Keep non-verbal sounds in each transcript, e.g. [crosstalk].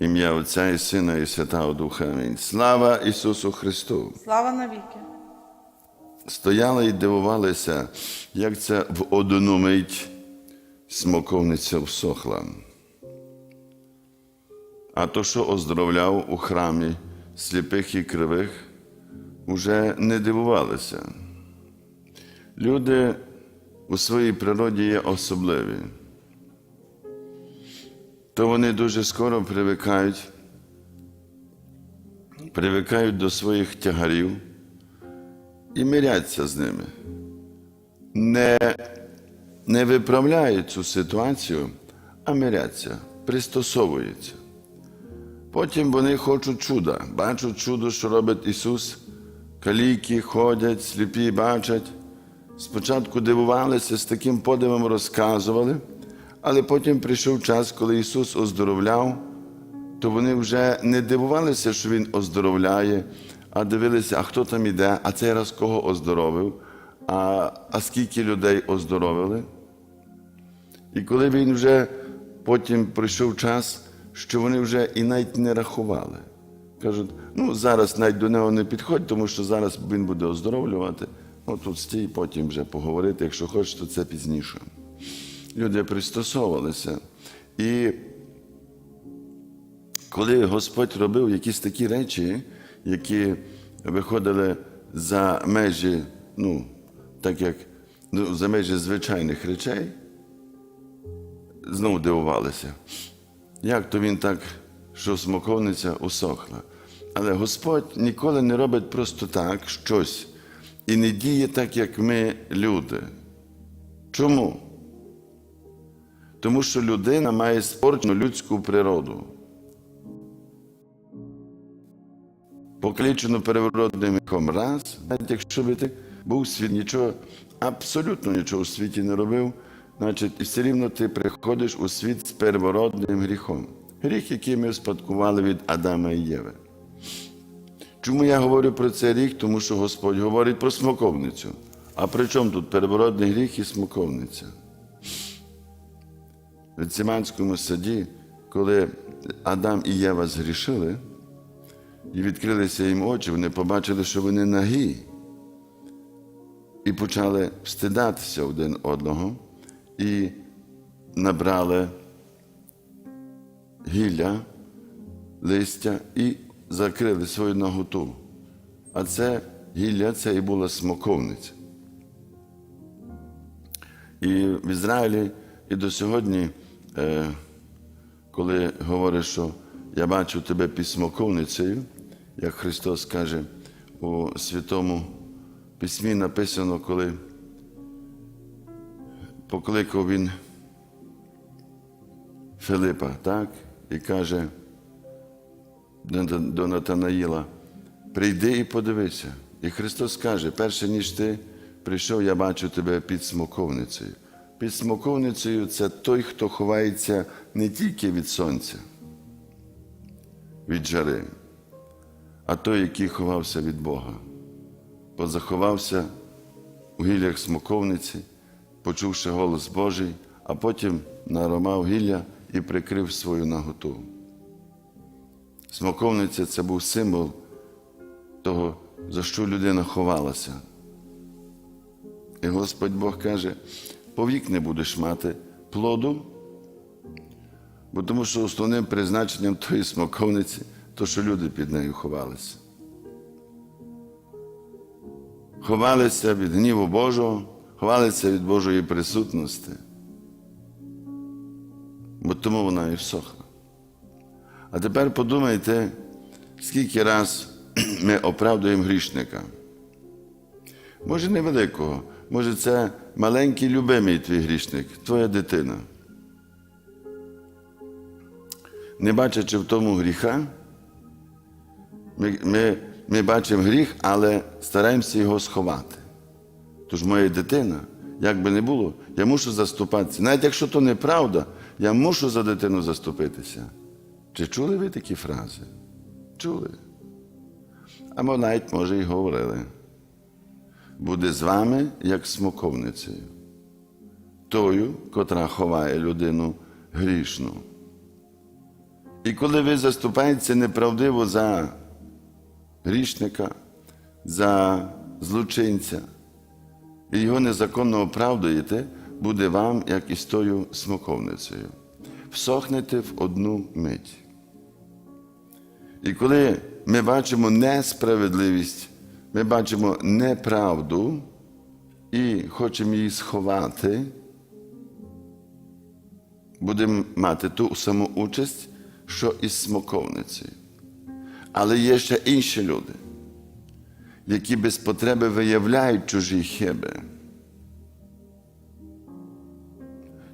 Ім'я Отця і Сина, і Святого Духа. Амінь. Слава Ісусу Христу! Слава навіки. Стояли і дивувалися, як це в одну мить смоковниця всохла. А то, що оздоровляв у храмі сліпих і кривих, уже не дивувалися. Люди у своїй природі є особливі. То вони дуже скоро привикають, привикають до своїх тягарів і миряться з ними. Не, не виправляють цю ситуацію, а миряться, пристосовуються. Потім вони хочуть чуда, бачать чудо, що робить Ісус. Каліки ходять, сліпі бачать. Спочатку дивувалися, з таким подивом розказували, але потім прийшов час, коли Ісус оздоровляв, то вони вже не дивувалися, що Він оздоровляє, а дивилися, а хто там іде, а цей раз кого оздоровив, а, а скільки людей оздоровили. І коли він вже потім прийшов час, що вони вже і навіть не рахували. Кажуть, ну зараз навіть до нього не підходь, тому що зараз він буде оздоровлювати. Ну тут стій, потім вже поговорити, якщо хочеш, то це пізніше. Люди пристосовувалися. І коли Господь робив якісь такі речі, які виходили за межі, ну, так як ну, за межі звичайних речей, знову дивувалися. Як то він так, що смоковниця усохла. Але Господь ніколи не робить просто так щось і не діє так, як ми, люди. Чому? Тому що людина має спорчену людську природу. Покличену первородним віком раз, навіть якщо би ти був світ, нічого, абсолютно нічого у світі не робив, значить, і все рівно ти приходиш у світ з первородним гріхом. Гріх, який ми спадкували від Адама і Єви. Чому я говорю про цей рік? Тому що Господь говорить про смоковницю. А при чому тут первородний гріх і смоковниця? В Циманському саді, коли Адам і Єва згрішили, і відкрилися їм очі, вони побачили, що вони нагі, і почали встидатися один одного, і набрали гілля, листя і закрили свою наготу. А це гілля це і була смоковниця. І в Ізраїлі і до сьогодні, коли говорить, що я бачу тебе під смоковницею, як Христос каже у Святому Письмі написано, коли покликав Він Филипа, так? І каже до Натанаїла, прийди і подивися. І Христос каже, перше ніж ти прийшов, я бачу тебе під смоковницею. Під смоковницею це той, хто ховається не тільки від сонця, від жари, а той, який ховався від Бога, бо заховався у гіллях смоковниці, почувши голос Божий, а потім наромав гілля і прикрив свою наготу. Смоковниця це був символ того, за що людина ховалася. І Господь Бог каже, повік не будеш мати плоду, бо тому що основним призначенням тої смоковниці то, що люди під нею ховалися. Ховалися від гніву Божого, ховалися від Божої присутності, бо тому вона і всохла. А тепер подумайте, скільки раз ми оправдуємо грішника. Може, невеликого, може, це маленький любимий твій грішник, твоя дитина. Не бачачи в тому гріха, ми, ми, ми бачимо гріх, але стараємося його сховати. Тож моя дитина, як би не було, я мушу заступатися. Навіть якщо то неправда, я мушу за дитину заступитися. Чи чули ви такі фрази? Чули? Або навіть, може, і говорили. Буде з вами, як смоковницею, тою, котра ховає людину грішну. І коли ви заступаєтеся неправдиво за грішника, за злочинця, і його незаконно оправдуєте, буде вам, як із тою смоковницею. Всохнете в одну мить. І коли ми бачимо несправедливість, ми бачимо неправду і хочемо її сховати, будемо мати ту саму участь, що із смоковницею. Але є ще інші люди, які без потреби виявляють чужі хиби.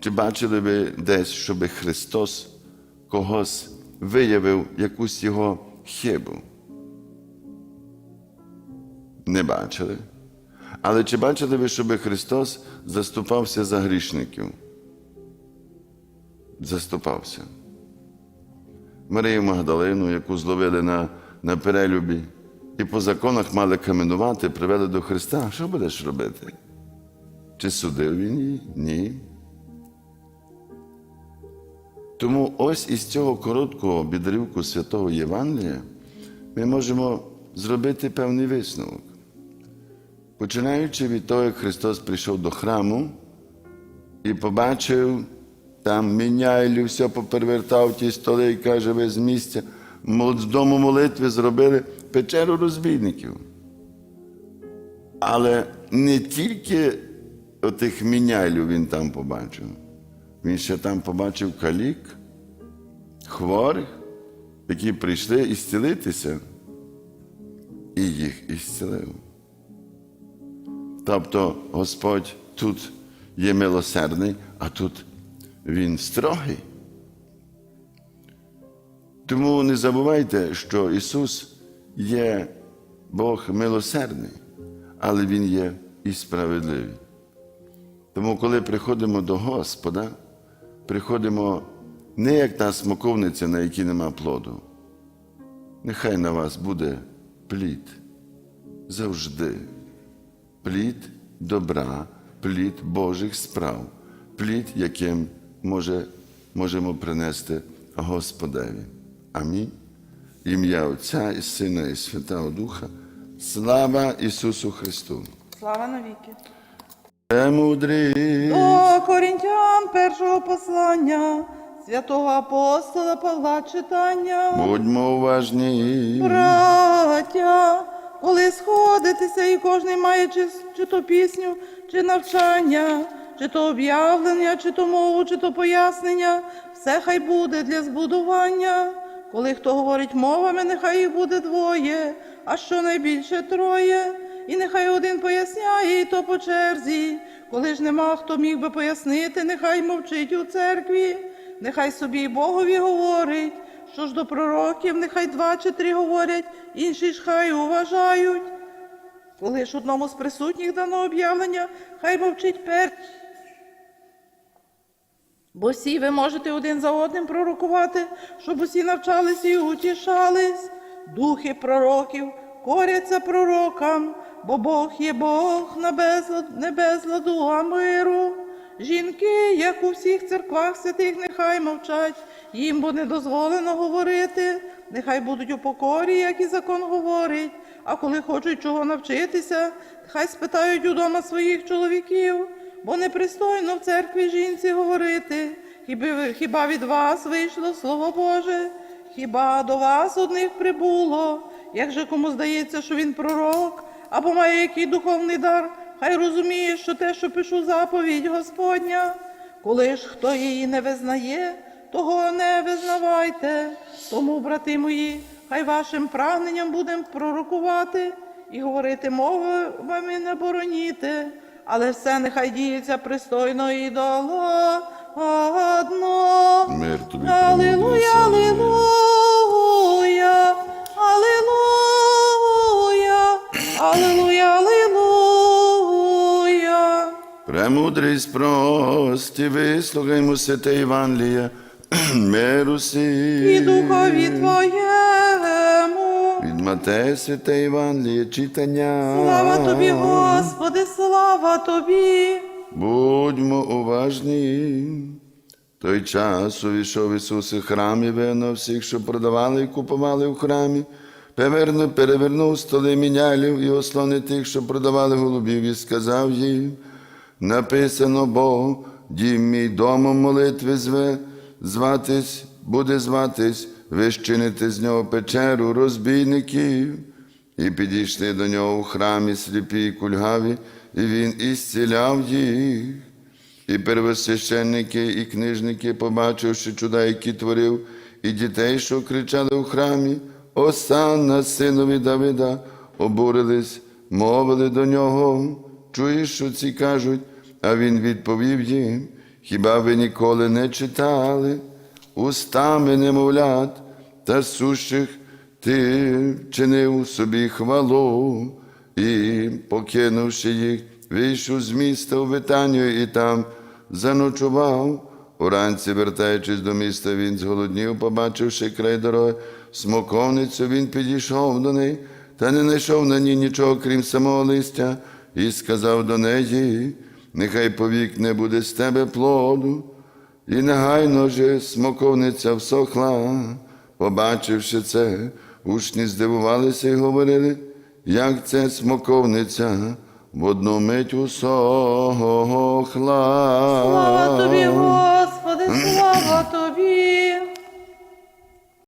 Чи бачили ви десь, щоб Христос когось виявив якусь його хибу? Не бачили. Але чи бачили ви, щоб Христос заступався за грішників? Заступався. Марію Магдалину, яку зловили на, на перелюбі, і по законах мали каменувати, привели до Христа. Що будеш робити? Чи судив він її? Ні. Тому ось із цього короткого бідрівку святого Євангелія ми можемо зробити певний висновок. Починаючи від того, як Христос прийшов до храму і побачив, там міняйлі, все попервертав ті столи і каже, ви з місця з дому молитви зробили печеру розбійників. Але не тільки отих міняйлів він там побачив. Він ще там побачив калік, хворих, які прийшли ісцілитися, і їх ісцілив. Тобто Господь тут є милосердний, а тут Він строгий. Тому не забувайте, що Ісус є Бог милосердний, але Він є і справедливий. Тому, коли приходимо до Господа, приходимо не як та смоковниця, на якій нема плоду. Нехай на вас буде плід завжди. Плід добра, плід Божих справ, плід, яким може, можемо принести Господеві. Амінь. Ім'я Отця і Сина, і Святого Духа. Слава Ісусу Христу! Слава навіки. Премудрий! До Корінтян першого послання святого апостола Павла читання. Будьмо уважні. Браття, коли сходитеся, і кожен має чи, чи то пісню, чи навчання, чи то об'явлення, чи то мову, чи то пояснення, все хай буде для збудування. Коли хто говорить мовами, нехай їх буде двоє, а що найбільше троє. І нехай один поясняє, і то по черзі. Коли ж нема хто міг би пояснити, нехай мовчить у церкві, нехай собі й Богові говорить. Що ж до пророків, нехай два чи три говорять, інші ж хай уважають. Коли ж одному з присутніх дано об'явлення, хай мовчить перший. Бо всі ви можете один за одним пророкувати, щоб усі навчалися і утішались. Духи пророків коряться пророкам, бо Бог є Бог на безлад, не а миру. Жінки, як у всіх церквах святих, нехай мовчать, їм бо не дозволено говорити, нехай будуть у покорі, як і закон говорить. А коли хочуть чого навчитися, хай спитають удома своїх чоловіків, бо непристойно в церкві жінці говорити. Хіба, від вас вийшло Слово Боже? Хіба до вас одних прибуло? Як же кому здається, що він пророк, або має який духовний дар, хай розуміє, що те, що пишу заповідь Господня. Коли ж хто її не визнає, того не визнавайте. Тому, брати мої, хай вашим прагненням будемо пророкувати і говорити мовами не бороніте, але все нехай діється пристойно і доладно. Мир тобі, Премудрість прості, вислухаймо святе Євангеліє, [clears throat] миру сі. І духові Твоєму. Від Матея святе Євангеліє, читання. Слава тобі, Господи, слава тобі. Будьмо уважні. той час увійшов Ісус у храм і вигнав всіх, що продавали і купували в храмі. Перевернув, перевернув столи мінялів і ослони тих, що продавали голубів, і сказав їм, написано Бог, дім мій домом молитви зве, зватись, буде зватись, ви щините з нього печеру розбійників. І підійшли до нього у храмі сліпі і кульгаві, і він ісціляв їх. І первосвященники, і книжники, побачивши чуда, які творив, і дітей, що кричали у храмі, Осанна, синові Давида, обурились, мовили до нього. Чуєш, що ці кажуть? А він відповів їм: Хіба ви ніколи не читали? Устами немовлят та сущих ти вчинив собі хвалу, і, покинувши їх, вийшов з міста у Витанію і там заночував. Уранці, вертаючись до міста, він зголоднів, побачивши край дороги, смоковницю, він підійшов до неї, та не знайшов на ній нічого, крім самого листя, і сказав до неї, нехай повік не буде з тебе плоду. І негайно же смоковниця всохла. Побачивши це, учні здивувалися і говорили, як це смоковниця в одну мить усохла. Слава тобі, Господи, слава тобі.